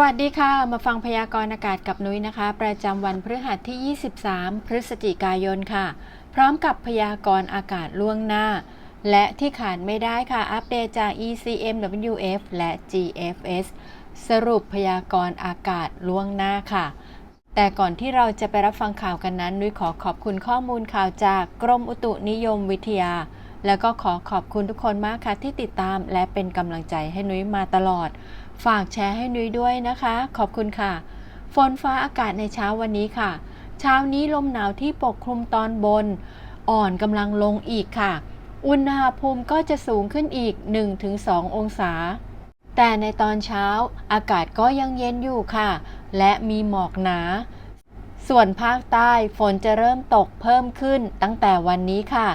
วัสดีค่ะ มาฟังพยากรณ์อากาศกับนุ้ยนะคะ ประจำวันพฤหัสที่ 23 พฤศจิกายนค่ะ พร้อมกับพยากรณ์อากาศล่วงหน้า และที่ขาดไม่ได้ค่ะ อัปเดตจาก ECMWF และ GFS สรุปพยากรณ์อากาศล่วงหน้าค่ะ แต่ก่อนที่เราจะไปรับฟังข่าวกันนั้นนุ้ยขอขอบคุณข้อมูลข่าวจากกรมอุตุนิยมวิทยา แล้วก็ขอขอบคุณทุกคนมากค่ะที่ติดตาม และเป็นกำลังใจให้นุ้ยมาตลอด ฝากแชร์ให้นุ้ยด้วยนะคะ ขอบคุณค่ะ ฝนฟ้าอากาศในเช้าวันนี้ค่ะ เช้านี้ลมหนาวที่ปกคลุมตอนบน อ่อนกำลังลงอีกค่ะ อุณหภูมิก็จะสูงขึ้นอีก 1-2 องศา แต่ในตอนเช้าอากาศก็ยังเย็นอยู่ค่ะ และมีหมอกหนา ส่วนภาคใต้ฝนจะเริ่มตกเพิ่มขึ้นตั้งแต่วันนี้ค่ะ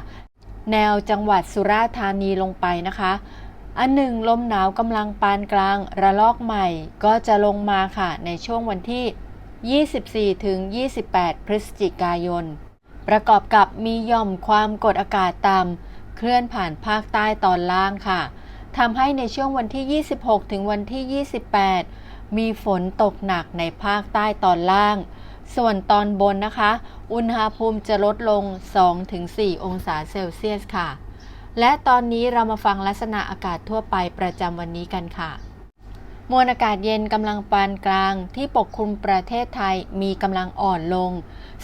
แนวจังหวัดสุราษฎร์ธานีลงไปนะคะ อันหนึ่งลมหนาวกำลังปานกลางระลอกใหม่ ก็จะลงมาค่ะในช่วงวันที่ 24 ถึง 28 พฤศจิกายน ประกอบกับมีย่อมความกดอากาศต่ำเคลื่อนผ่านภาคใต้ตอนล่างค่ะทำให้ในช่วงวันที่ 26 ถึงวันที่ 28 มีฝนตกหนักในภาคใต้ตอนล่าง ส่วนตอนบนนะคะ อุณหภูมิจะลดลง 2-4 องศาเซลเซียสค่ะ และตอนนี้เรามาฟังลักษณะอากาศทั่วไปประจำวันนี้กันค่ะ มวลอากาศเย็นกำลังปานกลางที่ปกคลุมประเทศไทยมีกำลังอ่อนลง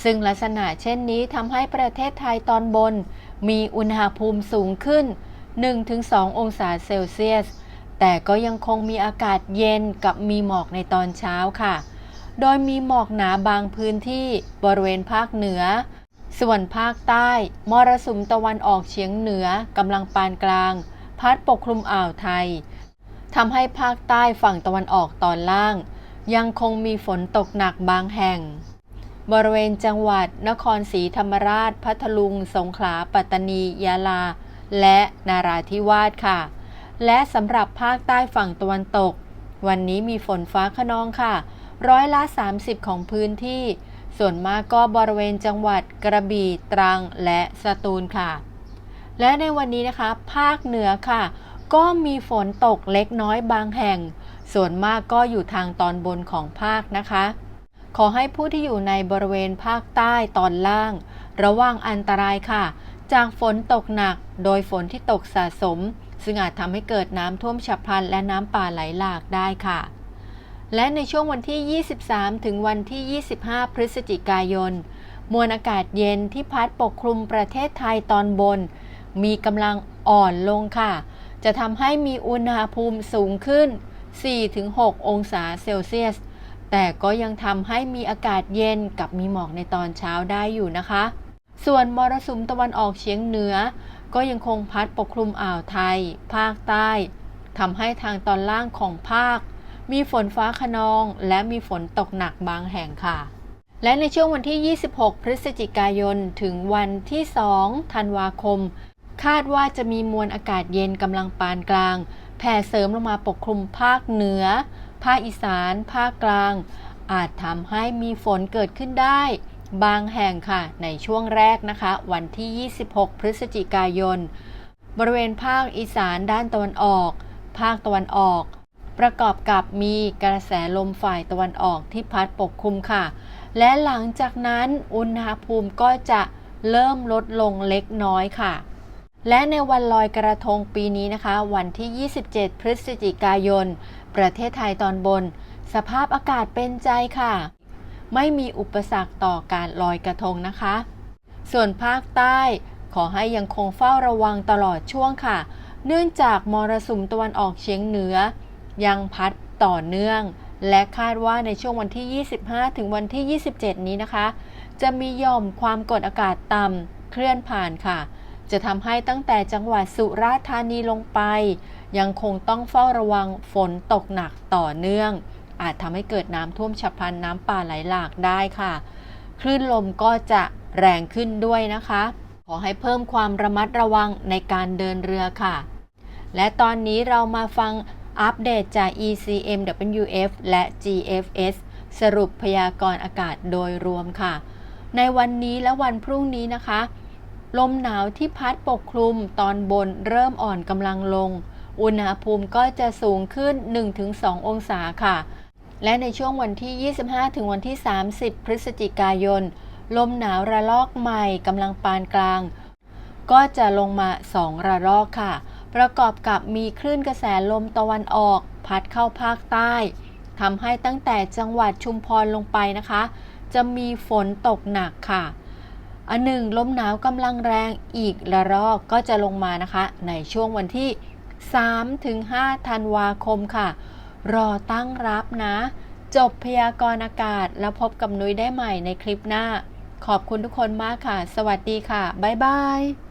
ซึ่งลักษณะเช่นนี้ทำให้ประเทศไทยตอนบน มีอุณหภูมิสูงขึ้น 1-2 องศาเซลเซียส แต่ก็ยังคงมีอากาศเย็นกับมีหมอกในตอนเช้าค่ะ โดยมีหมอกหนาบางพื้นที่บริเวณภาคเหนือ ส่วนภาคใต้ มรสุมตะวันออกเฉียงเหนือกำลังปานกลาง พัดปกคลุมอ่าวไทยทำให้ภาคใต้ฝั่งตะวันออกตอนล่าง ยังคงมีฝนตกหนักบางแห่ง บริเวณจังหวัด นครศรีธรรมราช พัทลุง สงขลา ปัตตานี ยะลา และนาราธิวาสค่ะ และสำหรับภาคใต้ฝั่งตะวันตก วันนี้มีฝนฟ้าขนองค่ะ ร้อยละ 30 ของพื้นที่ ส่วนมากก็บริเวณจังหวัดกระบี่ตรังและสตูลค่ะ และในวันนี้นะคะ ภาคเหนือค่ะ ก็มีฝนตกเล็กน้อยบางแห่ง ส่วนมากก็อยู่ทางตอนบนของภาคนะคะ ขอให้ผู้ที่อยู่ในบริเวณภาคใต้ตอนล่าง ระวังอันตรายค่ะ จากฝนตกหนัก โดยฝนที่ตกสะสม ซึ่งอาจทำให้เกิดน้ำท่วมฉับพลันและน้ำป่าไหลหลากได้ค่ะ และในช่วงวันที่ 23 ถึงวันที่ 25 พฤศจิกายน มวลอากาศเย็นที่พัดปกคลุมประเทศไทยตอนบน มีกำลังอ่อนลงค่ะ จะทำให้มีอุณหภูมิสูงขึ้น 4-6 องศาเซลเซียส แต่ก็ยังทำให้มีอากาศเย็นกับมีหมอกในตอนเช้าได้อยู่นะคะ ส่วนมรสุมตะวันออกเฉียงเหนือ ก็ยังคงพัดปกคลุมอ่าวไทย ภาคใต้ทำให้ทางตอนล่างของภาค มีฝนฟ้าขนอง และมีฝนตกหนักบางแห่งค่ะ และในช่วงวันที่ 26 พฤศจิกายน ถึงวันที่ 2 ธันวาคม คาดว่าจะมีมวลอากาศเย็นกำลังปานกลาง แผ่เสริมลงมาปกคลุมภาคเหนือ ภาคอีสาน ภาคกลาง อาจทำให้มีฝนเกิดขึ้นได้บางแห่งค่ะ ในช่วงแรกนะคะ วันที่ 26 พฤศจิกายน บริเวณภาคอีสานด้านตะวันออก ภาคตะวันออก ประกอบกับมีกระแสลมฝ่ายตะวันออกที่พัดปกคลุมค่ะ และหลังจากนั้นอุณหภูมิก็จะเริ่มลดลงเล็กน้อยค่ะ และในวันลอยกระทงปีนี้นะคะ วันที่ 27 พฤศจิกายน ประเทศไทยตอนบน สภาพอากาศเป็นใจค่ะ ไม่มีอุปสรรคต่อการลอยกระทงนะคะ ส่วนภาคใต้ขอให้ยังคงเฝ้าระวังตลอดช่วงค่ะ เนื่องจากมรสุมตะวันออกเฉียงเหนือ ยังพัดต่อเนื่อง และคาดว่าในช่วงวันที่ 25 ถึงวันที่ 27 นี้นะคะ จะมีย่อมความกดอากาศต่ำเคลื่อนผ่านค่ะ จะทำให้ตั้งแต่จังหวัดสุราษฎร์ธานีลงไป ยังคงต้องเฝ้าระวังฝนตกหนักต่อเนื่อง อาจทำให้เกิดน้ำท่วมฉับพลันน้ำป่าไหลหลากได้ค่ะ คลื่นลมก็จะแรงขึ้นด้วยนะคะ ขอให้เพิ่มความระมัดระวังในการเดินเรือค่ะ และตอนนี้เรามาฟัง อัปเดตจาก ECMWF และ GFS สรุปพยากรณ์อากาศโดยรวมค่ะ ในวันนี้และวันพรุ่งนี้นะคะ ลมหนาวที่พัดปกคลุมตอนบนเริ่มอ่อนกำลังลง อุณหภูมิก็จะสูงขึ้น 1-2 องศาค่ะ และในช่วงวันที่ 25 ถึงวันที่ 30 พฤศจิกายน ลมหนาวระลอกใหม่กำลังปานกลาง ก็จะลงมา 2 ระลอกค่ะ ประกอบกับมีคลื่นกระแสลมตะวันออก พัดเข้าภาคใต้ทำให้ตั้งแต่จังหวัดชุมพรลงไปนะคะ จะมีฝนตกหนักค่ะอันหนึ่งลมหนาวกำลังแรงอีกระลอกก็จะลงมานะคะ ในช่วงวันที่ 3-5 ธันวาคมค่ะ รอตั้งรับนะ จบพยากรณ์อากาศแล้วพบกับนุ้ยได้ใหม่ในคลิปหน้า ขอบคุณทุกคนมากค่ะ สวัสดีค่ะ บ๊ายบาย